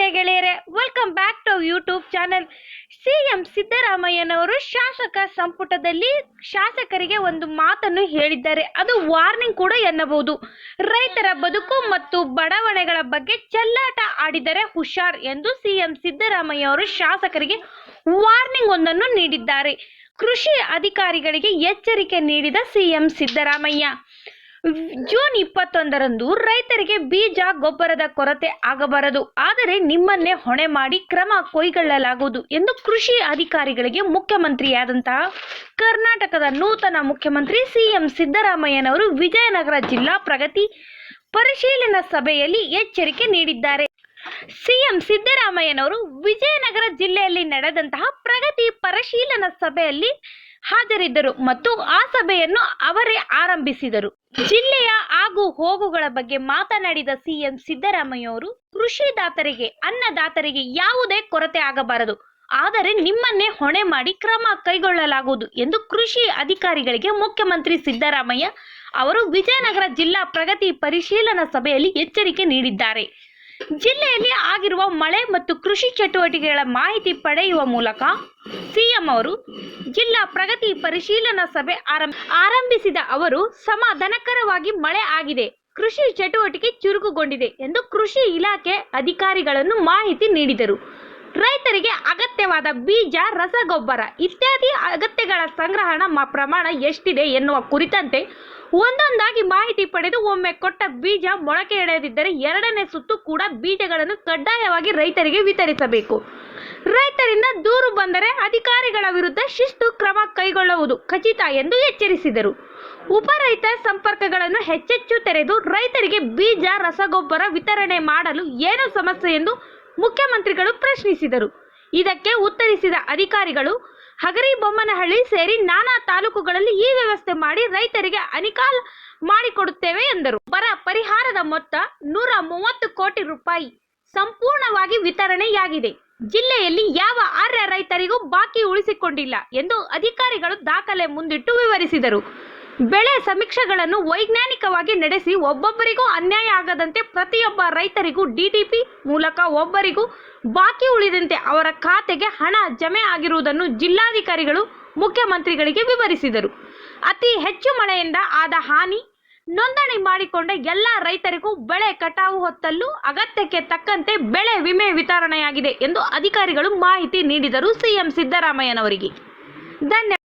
ನಮಸ್ತೆ ಗೆಳೆಯರೆ welcome back to YouTube channel CM ಸಿದ್ದರಾಮಯ್ಯನವರು ಶಾಸಕ ಸಂಪುಟದಲ್ಲಿ ಶಾಸಕರಿಗೆ ಒಂದು ಮಾತನ್ನು ಹೇಳಿದ್ದಾರೆ. ಅದು ವಾರ್ನಿಂಗ್ ಕೂಡ ಎನ್ನಬಹುದು. ರೈತರ ಬದುಕು ಮತ್ತು ಬಡಾವಣೆಗಳ ಬಗ್ಗೆ ಚೆಲ್ಲಾಟ ಆಡಿದರೆ ಹುಷಾರ್ ಎಂದು ಸಿಎಂ ಸಿದ್ದರಾಮಯ್ಯ ಅವರು ಶಾಸಕರಿಗೆ ವಾರ್ನಿಂಗ್ ಒಂದನ್ನು ನೀಡಿದ್ದಾರೆ. ಕೃಷಿ ಅಧಿಕಾರಿಗಳಿಗೆ ಎಚ್ಚರಿಕೆ ನೀಡಿದ ಸಿಎಂ ಸಿದ್ದರಾಮಯ್ಯ. ಜೂನ್ ಇಪ್ಪತ್ತೊಂದರಂದು ರೈತರಿಗೆ ಬೀಜ, ಗೊಬ್ಬರದ ಕೊರತೆ ಆಗಬಾರದು. ಆದರೆ ನಿಮ್ಮನ್ನೇ ಹೊಣೆ ಮಾಡಿ ಕ್ರಮ ಕೈಗೊಳ್ಳಲಾಗುವುದು ಎಂದು ಕೃಷಿ ಅಧಿಕಾರಿಗಳಿಗೆ ಮುಖ್ಯಮಂತ್ರಿಯಾದಂತಹ ಕರ್ನಾಟಕದ ನೂತನ ಮುಖ್ಯಮಂತ್ರಿ ಸಿಎಂ ಸಿದ್ದರಾಮಯ್ಯನವರು ವಿಜಯನಗರ ಜಿಲ್ಲಾ ಪ್ರಗತಿ ಪರಿಶೀಲನಾ ಸಭೆಯಲ್ಲಿ ಎಚ್ಚರಿಕೆ ನೀಡಿದ್ದಾರೆ. ಸಿಎಂ ಸಿದ್ದರಾಮಯ್ಯನವರು ವಿಜಯನಗರ ಜಿಲ್ಲೆಯಲ್ಲಿ ನಡೆದಂತಹ ಪ್ರಗತಿ ಪರಿಶೀಲನಾ ಸಭೆಯಲ್ಲಿ ಹಾಜರಿದ್ದರು ಮತ್ತು ಆ ಸಭೆಯನ್ನು ಅವರೇ ಆರಂಭಿಸಿದರು. ಜಿಲ್ಲೆಯ ಆಗು ಹೋಗುಗಳ ಬಗ್ಗೆ ಮಾತನಾಡಿದ ಸಿಎಂ ಸಿದ್ದರಾಮಯ್ಯ ಅವರು ಕೃಷಿದಾತರಿಗೆ, ಅನ್ನದಾತರಿಗೆ ಯಾವುದೇ ಕೊರತೆ ಆಗಬಾರದು. ಆದರೆ ನಿಮ್ಮನ್ನೇ ಹೊಣೆ ಮಾಡಿ ಕ್ರಮ ಕೈಗೊಳ್ಳಲಾಗುವುದು ಎಂದು ಕೃಷಿ ಅಧಿಕಾರಿಗಳಿಗೆ ಮುಖ್ಯಮಂತ್ರಿ ಸಿದ್ದರಾಮಯ್ಯ ಅವರು ವಿಜಯನಗರ ಜಿಲ್ಲಾ ಪ್ರಗತಿ ಪರಿಶೀಲನಾ ಸಭೆಯಲ್ಲಿ ಎಚ್ಚರಿಕೆ ನೀಡಿದ್ದಾರೆ. ಜಿಲ್ಲೆಯಲ್ಲಿ ಮಳೆ ಮತ್ತು ಕೃಷಿ ಚಟುವಟಿಕೆಗಳ ಮಾಹಿತಿ ಪಡೆಯುವ ಮೂಲಕ ಸಿಎಂ ಅವರು ಜಿಲ್ಲಾ ಪ್ರಗತಿ ಪರಿಶೀಲನಾ ಸಭೆ ಆರಂಭ, ಆರಂಭಿಸಿದ ಅವರು, ಸಮಾಧಾನಕರವಾಗಿ ಮಳೆ ಆಗಿದೆ, ಕೃಷಿ ಚಟುವಟಿಕೆ ಚುರುಕುಗೊಂಡಿದೆ ಎಂದು ಕೃಷಿ ಇಲಾಖೆ ಅಧಿಕಾರಿಗಳನ್ನು ಮಾಹಿತಿ ನೀಡಿದರು. ರೈತರಿಗೆ ಅಗತ್ಯವಾದ ಬೀಜ, ರಸಗೊಬ್ಬರ ಇತ್ಯಾದಿ ಅಗತ್ಯಗಳ ಸಂಗ್ರಹಣ ಪ್ರಮಾಣ ಎಷ್ಟಿದೆ ಎನ್ನುವ ಕುರಿತಂತೆ ಒಂದೊಂದಾಗಿ ಮಾಹಿತಿ ಪಡೆದು ಒಮ್ಮೆ ಕೊಟ್ಟ ಬೀಜ ಮೊಳಕೆ ಎಳೆಯದಿದ್ದರೆ ಎರಡನೇ ಸುತ್ತು ಕೂಡ ಬೀಜಗಳನ್ನು ಕಡ್ಡಾಯವಾಗಿ ರೈತರಿಗೆ ವಿತರಿಸಬೇಕು. ರೈತರಿಂದ ದೂರು ಬಂದರೆ ಅಧಿಕಾರಿಗಳ ವಿರುದ್ಧ ಶಿಸ್ತು ಕ್ರಮ ಕೈಗೊಳ್ಳುವುದು ಖಚಿತ ಎಂದು ಎಚ್ಚರಿಸಿದರು. ಉಪ ರೈತ ಸಂಪರ್ಕಗಳನ್ನು ಹೆಚ್ಚೆಚ್ಚು ತೆರೆದು ರೈತರಿಗೆ ಬೀಜ, ರಸಗೊಬ್ಬರ ವಿತರಣೆ ಮಾಡಲು ಏನು ಸಮಸ್ಯೆ ಎಂದು ಮುಖ್ಯಮಂತ್ರಿಗಳು ಪ್ರಶ್ನಿಸಿದರು. ಇದಕ್ಕೆ ಉತ್ತರಿಸಿದ ಅಧಿಕಾರಿಗಳು ಹಗರಿಬೊಮ್ಮನಹಳ್ಳಿ ಸೇರಿ ನಾನಾ ತಾಲೂಕುಗಳಲ್ಲಿ ಈ ವ್ಯವಸ್ಥೆ ಮಾಡಿ ರೈತರಿಗೆ ಅನಿಕಾಲ್ ಮಾಡಿಕೊಡುತ್ತೇವೆ ಎಂದರು. ಬರ ಪರಿಹಾರದ ಮೊತ್ತ ನೂರ ಮೂವತ್ತು ಕೋಟಿ ರೂಪಾಯಿ ಸಂಪೂರ್ಣವಾಗಿ ವಿತರಣೆಯಾಗಿದೆ. ಜಿಲ್ಲೆಯಲ್ಲಿ ಯಾವ ಆರ್ಯ ರೈತರಿಗೂ ಬಾಕಿ ಉಳಿಸಿಕೊಂಡಿಲ್ಲ ಎಂದು ಅಧಿಕಾರಿಗಳು ದಾಖಲೆ ಮುಂದಿಟ್ಟು ವಿವರಿಸಿದರು. ಬೆಳೆ ಸಮೀಕ್ಷೆಗಳನ್ನು ವೈಜ್ಞಾನಿಕವಾಗಿ ನಡೆಸಿ ಒಬ್ಬೊಬ್ಬರಿಗೂ ಅನ್ಯಾಯ ಆಗದಂತೆ ಪ್ರತಿಯೊಬ್ಬ ರೈತರಿಗೂ ಡಿಟಿಪಿ ಮೂಲಕ ಒಬ್ಬರಿಗೂ ಬಾಕಿ ಉಳಿದಂತೆ ಅವರ ಖಾತೆಗೆ ಹಣ ಜಮೆ ಆಗಿರುವುದನ್ನು ಜಿಲ್ಲಾಧಿಕಾರಿಗಳು ಮುಖ್ಯಮಂತ್ರಿಗಳಿಗೆ ವಿವರಿಸಿದರು. ಅತಿ ಹೆಚ್ಚು ಮಳೆಯಿಂದ ಆದ ಹಾನಿ, ನೋಂದಣಿ ಮಾಡಿಕೊಂಡ ಎಲ್ಲ ರೈತರಿಗೂ ಬೆಳೆ ಕಟಾವು ಹೊತ್ತಲ್ಲೂ ಅಗತ್ಯಕ್ಕೆ ತಕ್ಕಂತೆ ಬೆಳೆ ವಿಮೆ ವಿತರಣೆಯಾಗಿದೆ ಎಂದು ಅಧಿಕಾರಿಗಳು ಮಾಹಿತಿ ನೀಡಿದರು ಸಿಎಂ ಸಿದ್ದರಾಮಯ್ಯನವರಿಗೆ. ಧನ್ಯ